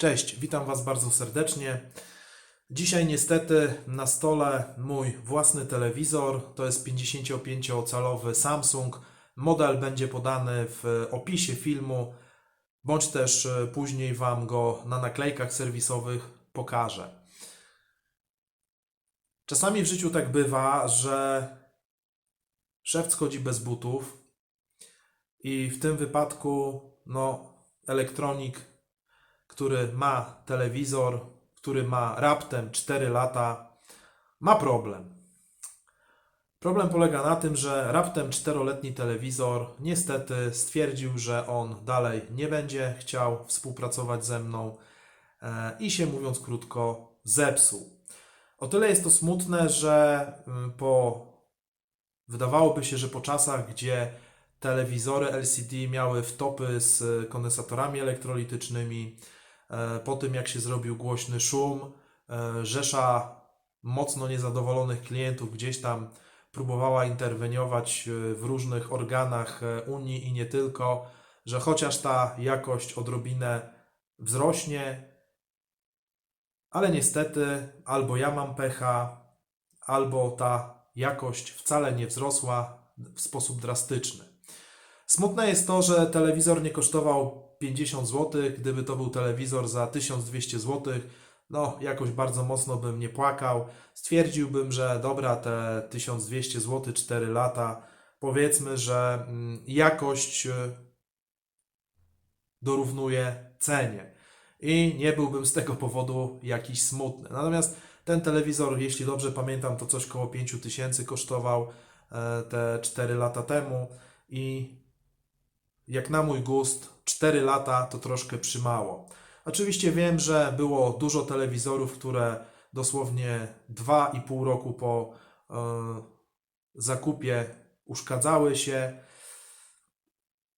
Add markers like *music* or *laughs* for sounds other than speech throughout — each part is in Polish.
Cześć, witam Was bardzo serdecznie. Dzisiaj niestety na stole mój własny telewizor. To jest 55-calowy Samsung. Model będzie podany w opisie filmu, bądź też e, później Wam go na naklejkach serwisowych pokażę. Czasami w życiu tak bywa, że szewc chodzi bez butów i w tym wypadku no, elektronik który ma telewizor, który ma raptem 4 lata, ma problem. Problem polega na tym, że raptem 4-letni telewizor niestety stwierdził, że on dalej nie będzie chciał współpracować ze mną e, i się mówiąc krótko zepsuł. O tyle jest to smutne, że mm, po wydawałoby się, że po czasach, gdzie telewizory LCD miały wtopy z kondensatorami elektrolitycznymi, po tym jak się zrobił głośny szum, e, rzesza mocno niezadowolonych klientów gdzieś tam próbowała interweniować e, w różnych organach e, Unii i nie tylko, że chociaż ta jakość odrobinę wzrośnie, ale niestety albo ja mam pecha, albo ta jakość wcale nie wzrosła w sposób drastyczny. Smutne jest to, że telewizor nie kosztował 50 zł. Gdyby to był telewizor za 1200 zł, no jakoś bardzo mocno bym nie płakał. Stwierdziłbym, że dobra, te 1200 zł, 4 lata, powiedzmy, że mm, jakość y, dorównuje cenie. I nie byłbym z tego powodu jakiś smutny. Natomiast ten telewizor, jeśli dobrze pamiętam, to coś koło 5000 kosztował e, te 4 lata temu i jak na mój gust, 4 lata to troszkę przymało. Oczywiście wiem, że było dużo telewizorów, które dosłownie 2,5 roku po e, zakupie uszkadzały się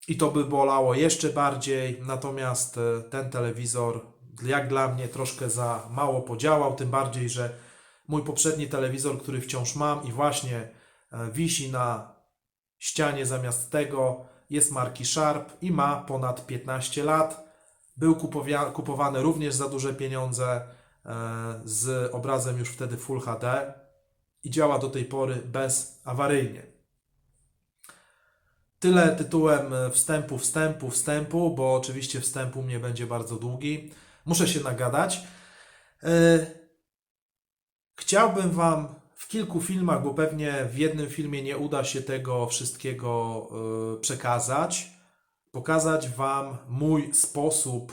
i to by bolało jeszcze bardziej. Natomiast e, ten telewizor, jak dla mnie, troszkę za mało podziałał. Tym bardziej, że mój poprzedni telewizor, który wciąż mam i właśnie e, wisi na ścianie zamiast tego, jest marki Sharp i ma ponad 15 lat. Był kupowany również za duże pieniądze e, z obrazem już wtedy Full HD i działa do tej pory bezawaryjnie. Tyle tytułem e, wstępu, wstępu, wstępu, bo oczywiście wstęp u mnie będzie bardzo długi. Muszę się nagadać. E, Chciałbym Wam w kilku filmach, bo pewnie w jednym filmie nie uda się tego wszystkiego y, przekazać, pokazać Wam mój sposób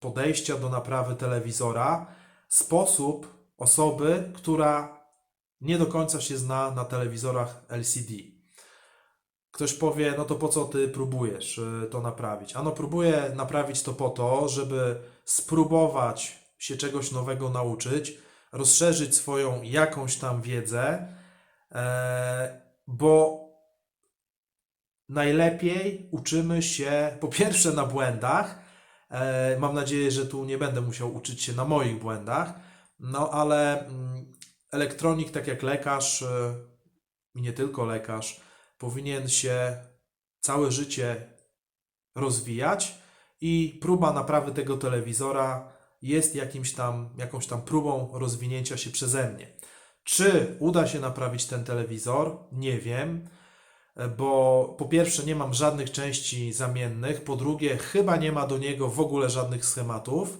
podejścia do naprawy telewizora, sposób osoby, która nie do końca się zna na telewizorach LCD. Ktoś powie, no to po co ty próbujesz y, to naprawić? Ano, próbuję naprawić to po to, żeby spróbować się czegoś nowego nauczyć, rozszerzyć swoją jakąś tam wiedzę, e, bo najlepiej uczymy się po pierwsze na błędach. e, Mam nadzieję, że tu nie będę musiał uczyć się na moich błędach, no ale mm, elektronik, tak jak lekarz e, i nie tylko lekarz, powinien się całe życie rozwijać i próba naprawy tego telewizora jest jakimś tam, jakąś tam próbą rozwinięcia się przeze mnie. Czy uda się naprawić ten telewizor? Nie wiem, bo po pierwsze nie mam żadnych części zamiennych, po drugie chyba nie ma do niego w ogóle żadnych schematów,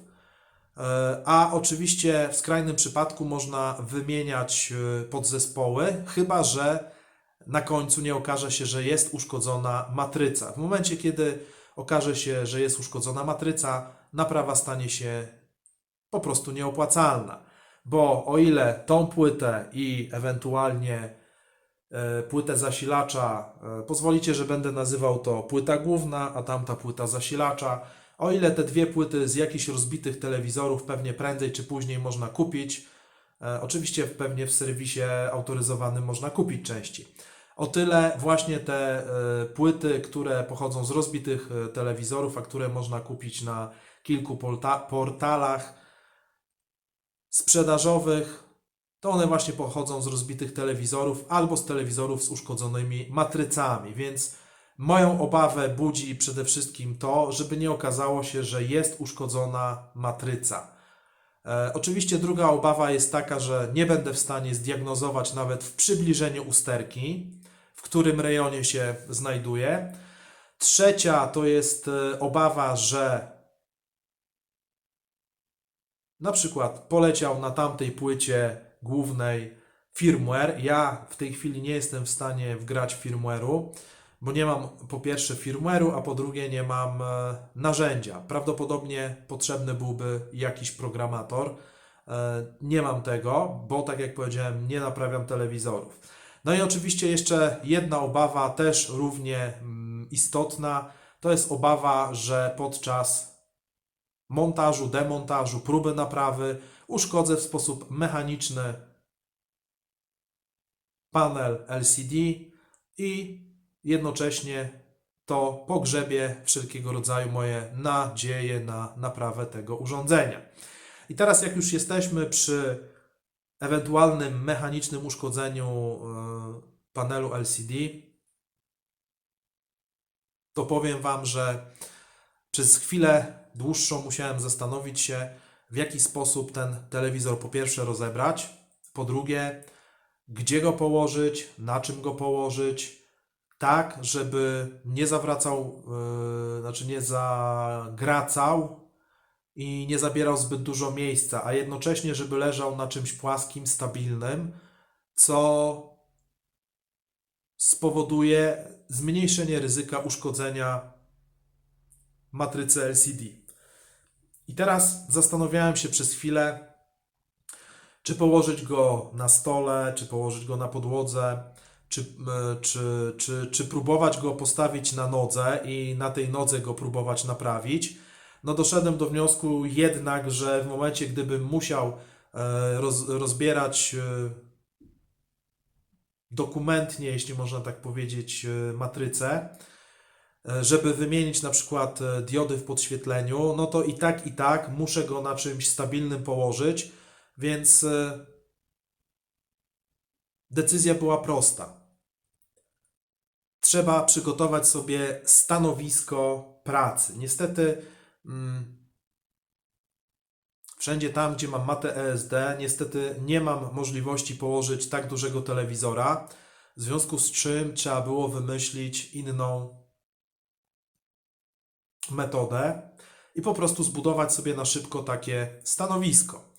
E, a oczywiście w skrajnym przypadku można wymieniać e, podzespoły, chyba że na końcu nie okaże się, że jest uszkodzona matryca. W momencie, kiedy okaże się, że jest uszkodzona matryca, naprawa stanie się po prostu nieopłacalna. Bo o ile tą płytę i ewentualnie e, płytę zasilacza, e, pozwolicie, że będę nazywał to płyta główna, a tamta płyta zasilacza, o ile te dwie płyty z jakichś rozbitych telewizorów pewnie prędzej czy później można kupić, e, oczywiście pewnie w serwisie autoryzowanym można kupić części. O tyle właśnie te płyty, które pochodzą z rozbitych telewizorów, a które można kupić na kilku porta- portalach sprzedażowych, to one właśnie pochodzą z rozbitych telewizorów albo z telewizorów z uszkodzonymi matrycami, więc Moją obawę budzi przede wszystkim to, żeby nie okazało się, że jest uszkodzona matryca. E, oczywiście druga obawa jest taka, że nie będę w stanie zdiagnozować nawet w przybliżeniu usterki, w którym rejonie się znajduje. Trzecia to jest e, obawa, że na przykład poleciał na tamtej płycie głównej firmware. Ja w tej chwili nie jestem w stanie wgrać firmware'u, bo nie mam po pierwsze firmware'u, a po drugie nie mam e, narzędzia. Prawdopodobnie potrzebny byłby jakiś programator. E, Nie mam tego, bo tak jak powiedziałem, nie naprawiam telewizorów. No i oczywiście jeszcze jedna obawa, też równie mm, istotna, to jest obawa, że podczas montażu, demontażu, próby naprawy uszkodzę w sposób mechaniczny panel LCD i jednocześnie to pogrzebie wszelkiego rodzaju moje nadzieje na naprawę tego urządzenia. I teraz, jak już jesteśmy przy ewentualnym mechanicznym uszkodzeniu e, panelu LCD, to powiem Wam, że przez chwilę dłuższą musiałem zastanowić się, w jaki sposób ten telewizor po pierwsze rozebrać, po drugie, gdzie go położyć, na czym go położyć, tak, żeby nie zawracał, yy, znaczy nie zagracał i nie zabierał zbyt dużo miejsca, a jednocześnie, żeby leżał na czymś płaskim, stabilnym, co spowoduje zmniejszenie ryzyka uszkodzenia matrycy LCD. I teraz zastanawiałem się przez chwilę, czy położyć go na stole, czy położyć go na podłodze, czy, czy, czy, czy próbować go postawić na nodze i na tej nodze go próbować naprawić. No doszedłem do wniosku jednak, że w momencie, gdybym musiał e, roz, rozbierać e, dokumentnie, jeśli można tak powiedzieć, e, matrycę, żeby wymienić na przykład e, diody w podświetleniu, no to i tak, i tak muszę go na czymś stabilnym położyć, więc e, decyzja była prosta. Trzeba przygotować sobie stanowisko pracy. Niestety, mm, wszędzie tam, gdzie mam matę ESD, niestety nie mam możliwości położyć tak dużego telewizora, w związku z czym trzeba było wymyślić inną metodę i po prostu zbudować sobie na szybko takie stanowisko.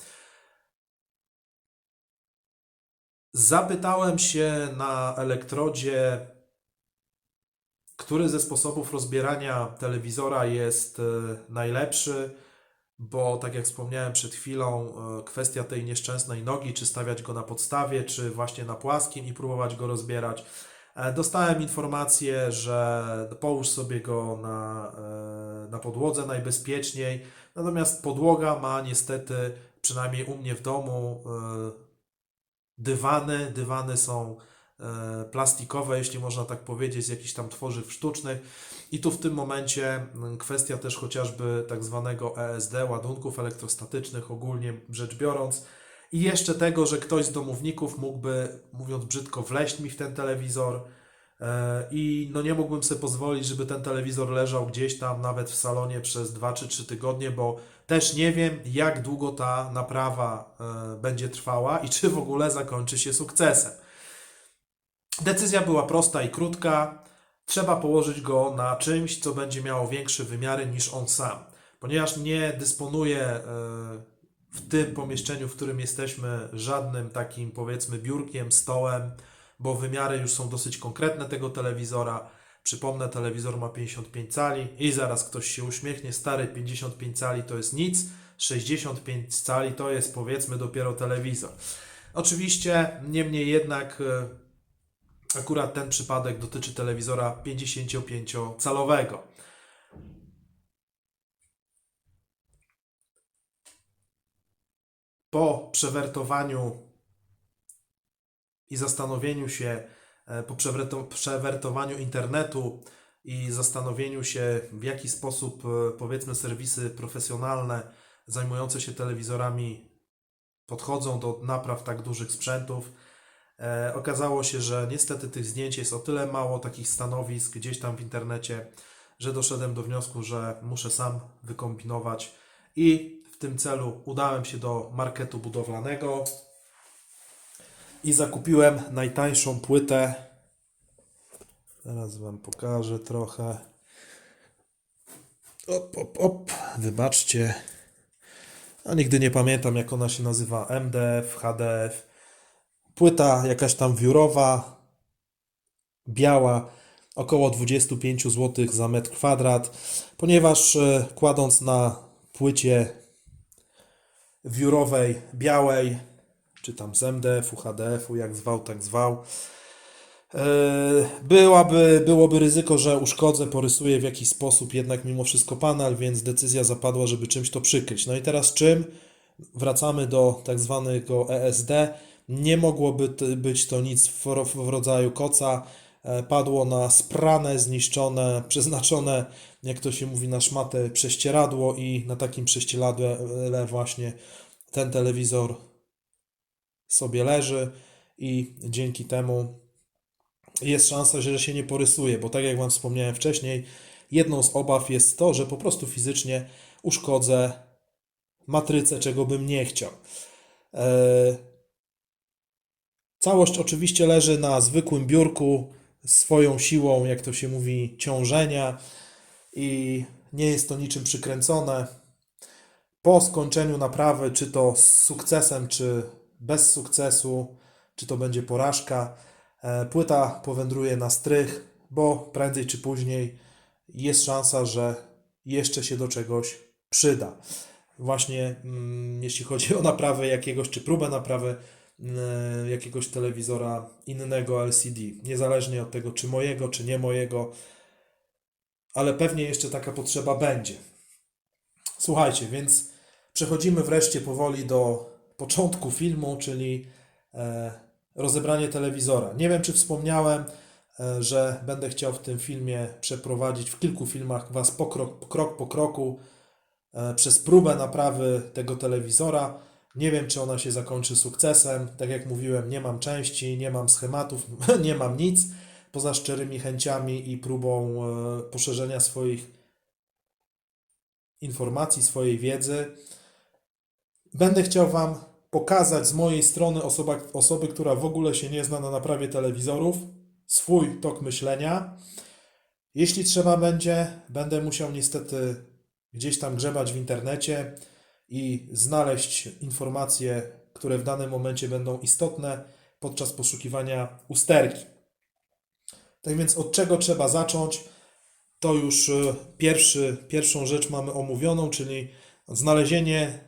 Zapytałem się na elektrodzie, który ze sposobów rozbierania telewizora jest e, najlepszy, bo tak jak wspomniałem przed chwilą, e, kwestia tej nieszczęsnej nogi, czy stawiać go na podstawie, czy właśnie na płaskim i próbować go rozbierać. E, Dostałem informację, że połóż sobie go na, e, na podłodze najbezpieczniej, natomiast podłoga ma niestety, przynajmniej u mnie w domu, e, dywany. Dywany są plastikowe, jeśli można tak powiedzieć, z jakichś tam tworzyw sztucznych. I tu w tym momencie mm, kwestia też chociażby tak zwanego ESD, ładunków elektrostatycznych, ogólnie rzecz biorąc. I jeszcze tego, że ktoś z domowników mógłby, mówiąc brzydko, wleść mi w ten telewizor. e, I no nie mógłbym sobie pozwolić, żeby ten telewizor leżał gdzieś tam, nawet w salonie przez 2 czy 3 tygodnie, bo też nie wiem, jak długo ta naprawa e, będzie trwała i czy w ogóle zakończy się sukcesem. Decyzja była prosta i krótka. Trzeba położyć go na czymś, co będzie miało większe wymiary niż on sam. Ponieważ nie dysponuję e, w tym pomieszczeniu, w którym jesteśmy, żadnym takim powiedzmy biurkiem, stołem, bo wymiary już są dosyć konkretne tego telewizora. Przypomnę, telewizor ma 55 cali i zaraz ktoś się uśmiechnie, stary 55 cali to jest nic, 65 cali to jest powiedzmy dopiero telewizor. Oczywiście, niemniej jednak e, akurat ten przypadek dotyczy telewizora 55-calowego. Po przewertowaniu i zastanowieniu się, e, po przewerto- przewertowaniu internetu i zastanowieniu się, w jaki sposób, e, powiedzmy, serwisy profesjonalne zajmujące się telewizorami podchodzą do napraw tak dużych sprzętów, E, okazało się, że niestety tych zdjęć jest o tyle mało, takich stanowisk gdzieś tam w internecie, że doszedłem do wniosku, że muszę sam wykombinować i tym celu udałem się do marketu budowlanego i zakupiłem najtańszą płytę. Teraz Wam pokażę trochę. Op, op, op. Wybaczcie. A nigdy nie pamiętam, jak ona się nazywa. MDF, HDF. Płyta jakaś tam wiórowa, biała, około 25 zł za metr kwadrat, ponieważ e, kładąc na płycie wiórowej, białej, czy tam z MDF-u, HDF-u, jak zwał, tak zwał, e, byłaby, byłoby ryzyko, że uszkodzę, porysuję w jakiś sposób jednak mimo wszystko panel, więc decyzja zapadła, żeby czymś to przykryć. No i teraz czym? Wracamy do tak zwanego ESD. Nie mogłoby być to nic w rodzaju koca. E, Padło na sprane, zniszczone, *laughs* przeznaczone, jak to się mówi, na szmatę prześcieradło i na takim prześcieradle właśnie ten telewizor sobie leży i dzięki temu jest szansa, że się nie porysuje, bo tak jak Wam wspomniałem wcześniej, jedną z obaw jest to, że po prostu fizycznie uszkodzę matrycę, czego bym nie chciał. E, Całość oczywiście leży na zwykłym biurku, swoją siłą, jak to się mówi, ciążenia i nie jest to niczym przykręcone. Po skończeniu naprawy, czy to z sukcesem, czy bez sukcesu, czy to będzie porażka, e, płyta powędruje na strych, bo prędzej czy później jest szansa, że jeszcze się do czegoś przyda. Właśnie mm, jeśli chodzi o naprawę jakiegoś, czy próbę naprawy jakiegoś telewizora innego LCD, niezależnie od tego, czy mojego, czy nie mojego, ale pewnie jeszcze taka potrzeba będzie. Słuchajcie, więc przechodzimy wreszcie powoli do początku filmu, czyli e, rozebranie telewizora. Nie wiem, czy wspomniałem, e, że będę chciał w tym filmie przeprowadzić w kilku filmach Was po krok, krok po kroku e, przez próbę naprawy tego telewizora. Nie wiem, czy ona się zakończy sukcesem. Tak jak mówiłem, nie mam części, nie mam schematów, *laughs* nie mam nic poza szczerymi chęciami i próbą e, poszerzenia swoich informacji, swojej wiedzy. Będę chciał Wam pokazać z mojej strony osoba, osoby, która w ogóle się nie zna na naprawie telewizorów, swój tok myślenia. Jeśli trzeba będzie, będę musiał niestety gdzieś tam grzebać w internecie i znaleźć informacje, które w danym momencie będą istotne podczas poszukiwania usterki. Tak więc od czego trzeba zacząć? To już e, pierwszy, pierwszą rzecz mamy omówioną, czyli znalezienie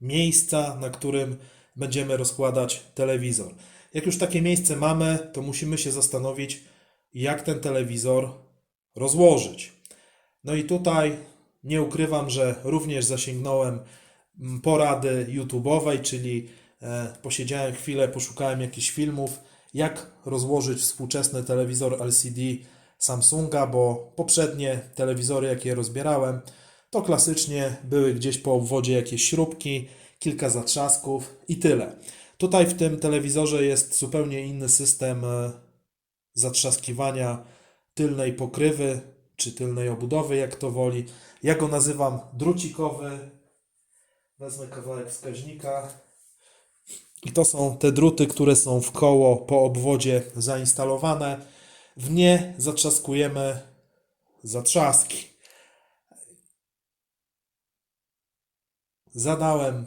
miejsca, na którym będziemy rozkładać telewizor. Jak już takie miejsce mamy, to musimy się zastanowić, jak ten telewizor rozłożyć. No i tutaj nie ukrywam, że również zasięgnąłem mm, porady YouTube'owej, czyli e, posiedziałem chwilę, poszukałem jakichś filmów, jak rozłożyć współczesny telewizor LCD Samsunga, bo poprzednie telewizory, jakie rozbierałem, to klasycznie były gdzieś po obwodzie jakieś śrubki, kilka zatrzasków i tyle. Tutaj w tym telewizorze jest zupełnie inny system e, zatrzaskiwania tylnej pokrywy, czy tylnej obudowy, jak to woli. Ja go nazywam drucikowy. Wezmę kawałek wskaźnika. I to są te druty, które są w koło po obwodzie zainstalowane. W nie zatrzaskujemy zatrzaski. Zadałem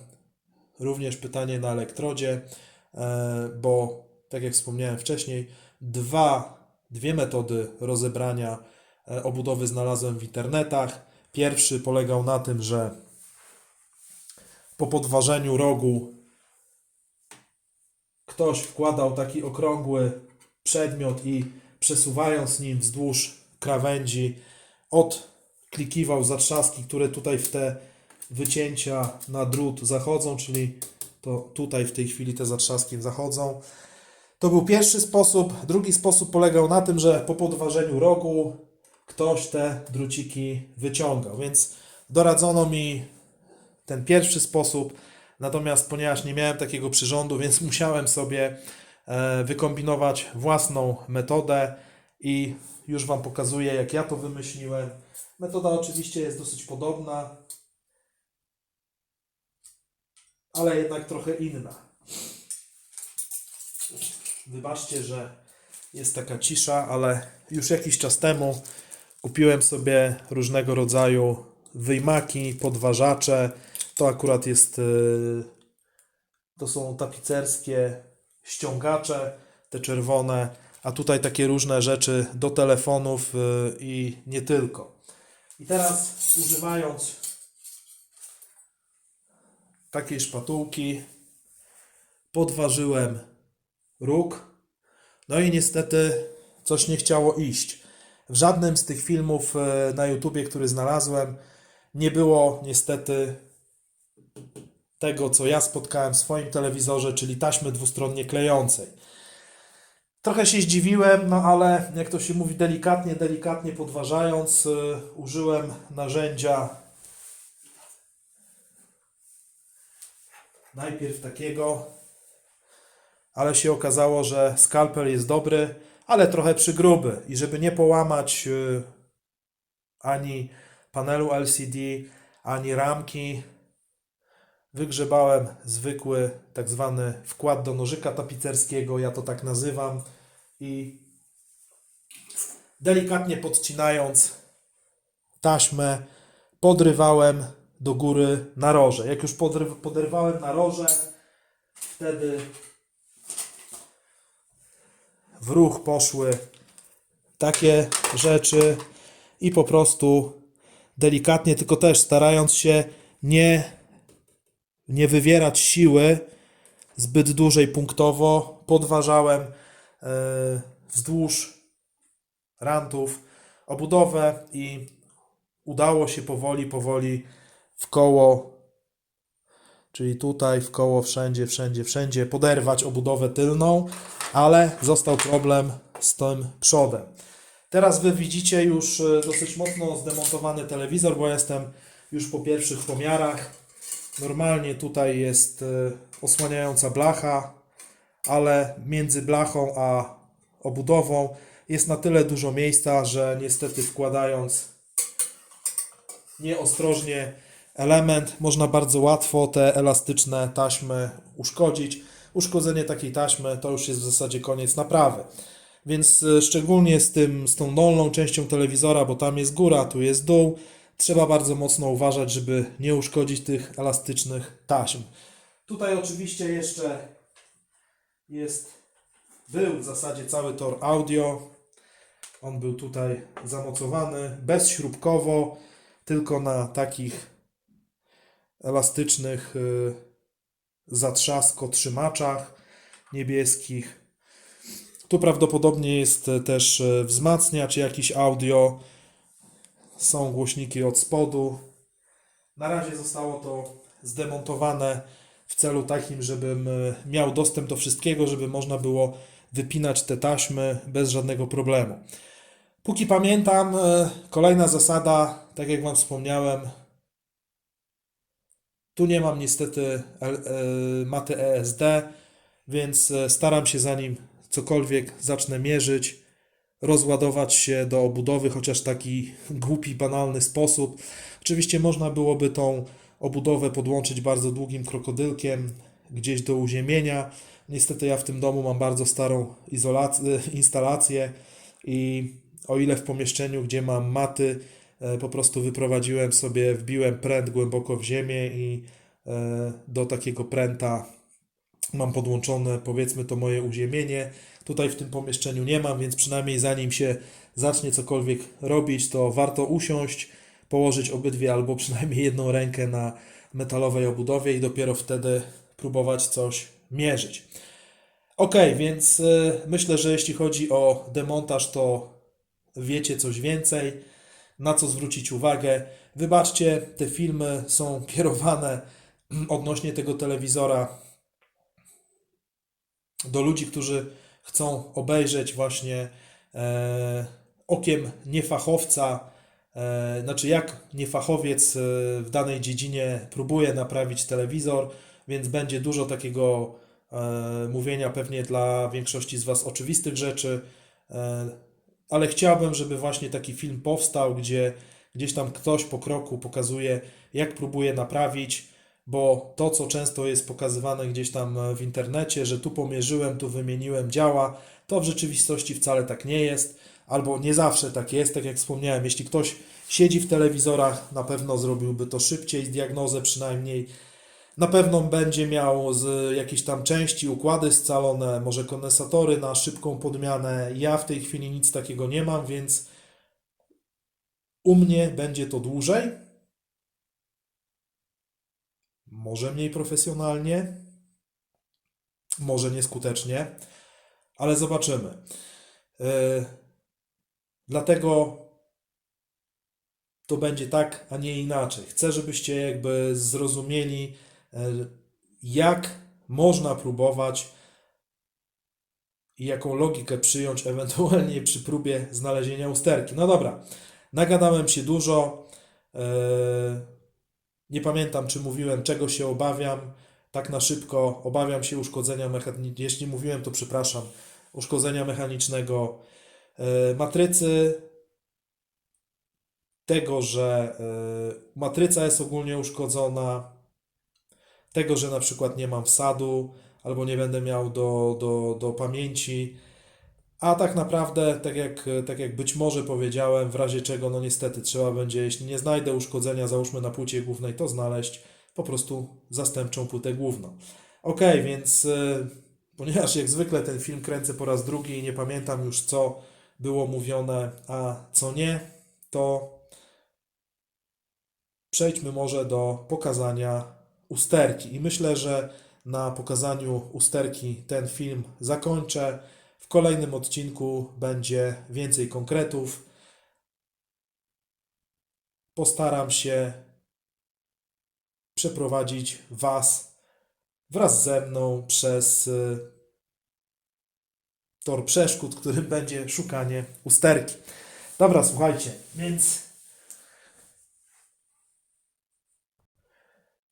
również pytanie na elektrodzie, e, bo tak jak wspomniałem wcześniej, dwa, dwie metody rozebrania obudowy znalazłem w internetach. Pierwszy polegał na tym, że po podważeniu rogu ktoś wkładał taki okrągły przedmiot i przesuwając nim wzdłuż krawędzi odklikiwał zatrzaski, które tutaj w te wycięcia na drut zachodzą, czyli to tutaj w tej chwili te zatrzaski zachodzą. To był pierwszy sposób. Drugi sposób polegał na tym, że po podważeniu rogu ktoś te druciki wyciągał, więc doradzono mi ten pierwszy sposób. Natomiast ponieważ nie miałem takiego przyrządu, więc *laughs* musiałem sobie e, wykombinować własną metodę i już Wam pokazuję, jak ja to wymyśliłem. Metoda oczywiście jest dosyć podobna, ale jednak trochę inna. Wybaczcie, że jest taka cisza, ale już jakiś czas temu kupiłem sobie różnego rodzaju wyjmaki, podważacze. To akurat jest, y, to są tapicerskie ściągacze, te czerwone, a tutaj takie różne rzeczy do telefonów y, i nie tylko. I teraz używając takiej szpatułki podważyłem róg. No i niestety coś nie chciało iść. W żadnym z tych filmów e, na YouTubie, który znalazłem, nie było niestety tego, co ja spotkałem w swoim telewizorze, czyli taśmy dwustronnie klejącej. Trochę się zdziwiłem, no ale jak to się mówi, delikatnie, delikatnie podważając, e, użyłem narzędzia najpierw takiego, ale się okazało, że skalpel jest dobry, ale trochę przygruby i żeby nie połamać y, ani panelu LCD, ani ramki, wygrzebałem zwykły tak zwany wkład do nożyka tapicerskiego, ja to tak nazywam i delikatnie podcinając taśmę podrywałem do góry naroże. Jak już podry- poderwałem naroże, wtedy w ruch poszły takie rzeczy i po prostu delikatnie, tylko też starając się nie, nie wywierać siły zbyt dużej punktowo, podważałem e, wzdłuż rantów obudowę i udało się powoli, powoli w koło, czyli tutaj w koło, wszędzie, wszędzie, wszędzie poderwać obudowę tylną, ale został problem z tym przodem. Teraz Wy widzicie już e, dosyć mocno zdemontowany telewizor, bo jestem już po pierwszych pomiarach. Normalnie tutaj jest e, osłaniająca blacha, ale między blachą a obudową jest na tyle dużo miejsca, że niestety wkładając nieostrożnie element, można bardzo łatwo te elastyczne taśmy uszkodzić. Uszkodzenie takiej taśmy to już jest w zasadzie koniec naprawy. Więc e, szczególnie z, tym, z tą dolną częścią telewizora, bo tam jest góra, tu jest dół, trzeba bardzo mocno uważać, żeby nie uszkodzić tych elastycznych taśm. Tutaj oczywiście jeszcze jest, był w zasadzie cały tor audio. On był tutaj zamocowany bezśrubkowo, tylko na takich elastycznych y, zatrzasko-trzymaczach niebieskich. Tu prawdopodobnie jest e, też e, wzmacniacz, jakiś audio. Są głośniki od spodu. Na razie zostało to zdemontowane w celu takim, żebym miał dostęp do wszystkiego, żeby można było wypinać te taśmy bez żadnego problemu. Póki pamiętam, kolejna zasada, tak jak Wam wspomniałem, tu nie mam niestety e, maty ESD, więc e, staram się zanim cokolwiek zacznę mierzyć, rozładować się do obudowy, chociaż taki głupi, banalny sposób. Oczywiście można byłoby tą obudowę podłączyć bardzo długim krokodylkiem gdzieś do uziemienia. Niestety ja w tym domu mam bardzo starą instalację i o ile w pomieszczeniu, gdzie mam maty, po prostu wyprowadziłem sobie, wbiłem pręt głęboko w ziemię i e, do takiego pręta mam podłączone powiedzmy to moje uziemienie. Tutaj w tym pomieszczeniu nie mam, więc przynajmniej zanim się zacznie cokolwiek robić, to warto usiąść, położyć obydwie albo przynajmniej jedną rękę na metalowej obudowie i dopiero wtedy próbować coś mierzyć. Ok, więc y, myślę, że jeśli chodzi o demontaż, to wiecie coś więcej, na co zwrócić uwagę. Wybaczcie, te filmy są *laughs* kierowane odnośnie tego telewizora do ludzi, którzy chcą obejrzeć właśnie e, okiem niefachowca, e, znaczy jak niefachowiec e, w danej dziedzinie próbuje naprawić telewizor, więc będzie dużo takiego e, mówienia pewnie dla większości z Was oczywistych rzeczy, e, ale chciałbym, żeby właśnie taki film powstał, gdzie gdzieś tam ktoś po kroku pokazuje, jak próbuje naprawić, bo to, co często jest pokazywane gdzieś tam w internecie, że tu pomierzyłem, tu wymieniłem, działa, to w rzeczywistości wcale tak nie jest, albo nie zawsze tak jest, tak jak wspomniałem, jeśli ktoś siedzi w telewizorach, na pewno zrobiłby to szybciej, diagnozę przynajmniej, na pewno będzie miał z jakiejś tam części układy scalone, może kondensatory na szybką podmianę. Ja w tej chwili nic takiego nie mam, więc u mnie będzie to dłużej. Może mniej profesjonalnie, może nieskutecznie, ale zobaczymy. Yy, Dlatego to będzie tak, a nie inaczej. Chcę, żebyście jakby zrozumieli, e, jak można próbować i jaką logikę przyjąć ewentualnie przy próbie znalezienia usterki. No dobra, nagadałem się dużo. e, Nie pamiętam, czy mówiłem, czego się obawiam. Tak na szybko obawiam się uszkodzenia mechanicznego. Jeśli mówiłem, to przepraszam. Uszkodzenia mechanicznego e, matrycy, tego, że matryca jest ogólnie uszkodzona, tego, że na przykład nie mam wsadu albo nie będę miał do, do, do pamięci, a tak naprawdę, tak jak, tak jak być może powiedziałem, w razie czego, no niestety trzeba będzie, jeśli nie znajdę uszkodzenia, załóżmy na płycie głównej, to znaleźć po prostu zastępczą płytę główną. Ok, więc y, ponieważ jak zwykle ten film kręcę po raz drugi i nie pamiętam już co było mówione, a co nie, to przejdźmy może do pokazania usterki. I myślę, że na pokazaniu usterki ten film zakończę. W kolejnym odcinku będzie więcej konkretów. Postaram się przeprowadzić Was wraz ze mną przez y, tor przeszkód, którym będzie szukanie usterki. Dobra, słuchajcie, więc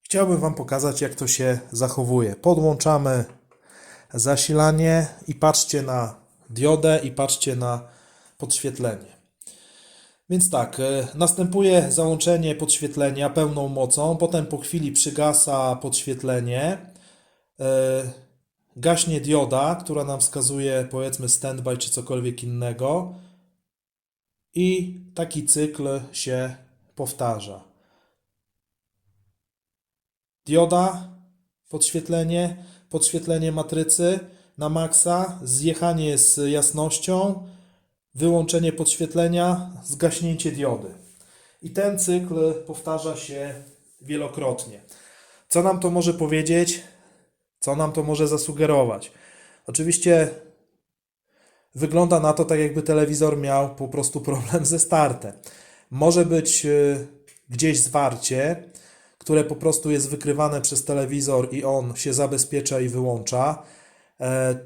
Chciałbym Wam pokazać, jak to się zachowuje. Podłączamy zasilanie i patrzcie na diodę i patrzcie na podświetlenie. Więc tak, e, następuje załączenie podświetlenia pełną mocą, potem po chwili przygasa podświetlenie, e, gaśnie dioda, która nam wskazuje powiedzmy standby czy cokolwiek innego i taki cykl się powtarza dioda, podświetlenie, podświetlenie matrycy na maksa, zjechanie z jasnością, wyłączenie podświetlenia, zgaśnięcie diody. I ten cykl powtarza się wielokrotnie. Co nam to może powiedzieć? Co nam to może zasugerować? Oczywiście wygląda na to tak, jakby telewizor miał po prostu problem ze startem. Może być y, gdzieś zwarcie, które po prostu jest wykrywane przez telewizor i on się zabezpiecza i wyłącza. E,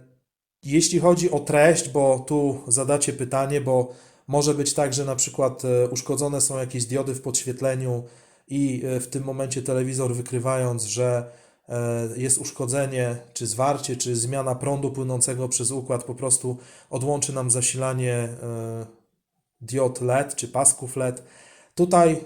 Jeśli chodzi o treść, bo tu zadacie pytanie, bo może być tak, że na przykład e, uszkodzone są jakieś diody w podświetleniu i e, w tym momencie telewizor wykrywając, że jest uszkodzenie, czy zwarcie, czy zmiana prądu płynącego przez układ po prostu odłączy nam zasilanie diod LED, czy pasków LED. Tutaj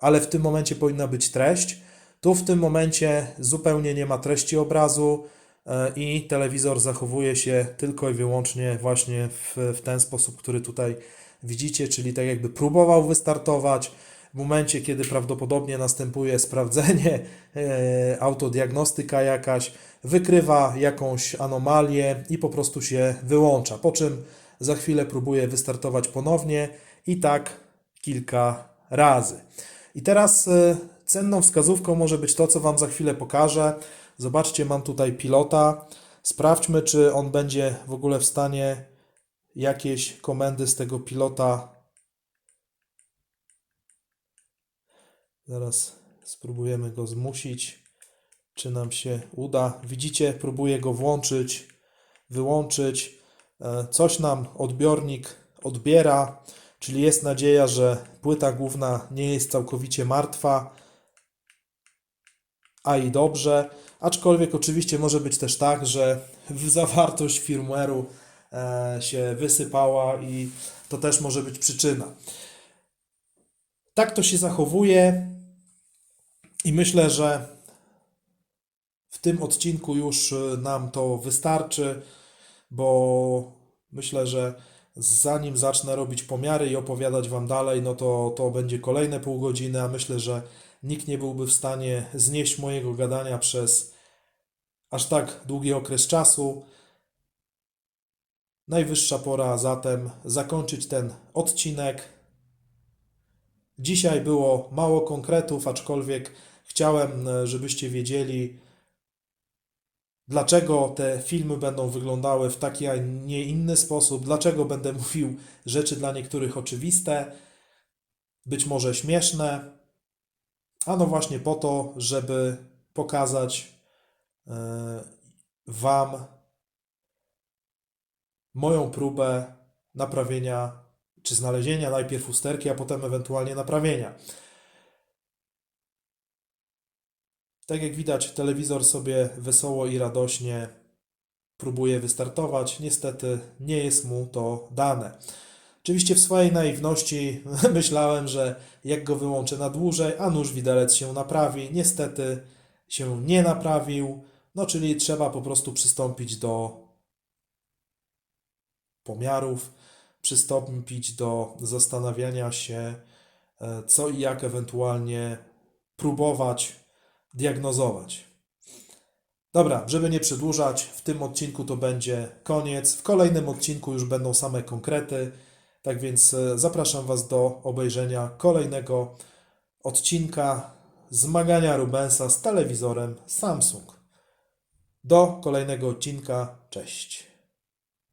ale w tym momencie powinna być treść. Tu w tym momencie zupełnie nie ma treści obrazu e, i telewizor zachowuje się tylko i wyłącznie właśnie w, w ten sposób, który tutaj widzicie, czyli tak jakby próbował wystartować. W momencie, kiedy prawdopodobnie następuje sprawdzenie, e, autodiagnostyka jakaś, wykrywa jakąś anomalię i po prostu się wyłącza. Po czym za chwilę próbuje wystartować ponownie i tak kilka razy. I teraz y, cenną wskazówką może być to, co Wam za chwilę pokażę. Zobaczcie, mam tutaj pilota. Sprawdźmy, czy on będzie w ogóle w stanie jakieś komendy z tego pilota. Zaraz spróbujemy go zmusić, czy nam się uda. Widzicie, próbuję go włączyć, wyłączyć. E, Coś nam odbiornik odbiera. Czyli jest nadzieja, że płyta główna nie jest całkowicie martwa. a i dobrze. Aczkolwiek oczywiście może być też tak, że zawartość firmware'u e, się wysypała i to też może być przyczyna. Tak to się zachowuje i myślę, że w tym odcinku już e, nam to wystarczy, bo myślę, że zanim zacznę robić pomiary i opowiadać Wam dalej, no to, to będzie kolejne pół godziny, a myślę, że nikt nie byłby w stanie znieść mojego gadania przez aż tak długi okres czasu. Najwyższa pora zatem zakończyć ten odcinek. Dzisiaj było mało konkretów, aczkolwiek chciałem, e, żebyście wiedzieli, dlaczego te filmy będą wyglądały w taki, a nie inny sposób, dlaczego będę *laughs* mówił rzeczy dla niektórych oczywiste, być może śmieszne, a no właśnie po to, żeby pokazać e, Wam moją próbę naprawienia czy znalezienia najpierw usterki, a potem ewentualnie naprawienia. Tak jak widać, telewizor sobie wesoło i radośnie próbuje wystartować. Niestety nie jest mu to dane. Oczywiście w swojej naiwności *laughs* myślałem, że jak go wyłączę na dłużej, a nóż widelec się naprawi. Niestety się nie naprawił. No, czyli trzeba po prostu przystąpić do pomiarów, przystąpić do zastanawiania się, e, co i jak ewentualnie próbować diagnozować. Dobra, żeby nie przedłużać, w tym odcinku to będzie koniec. W kolejnym odcinku już będą same konkrety. Tak więc e, zapraszam Was do obejrzenia kolejnego odcinka zmagania Rubensa z telewizorem Samsung. Do kolejnego odcinka. Cześć.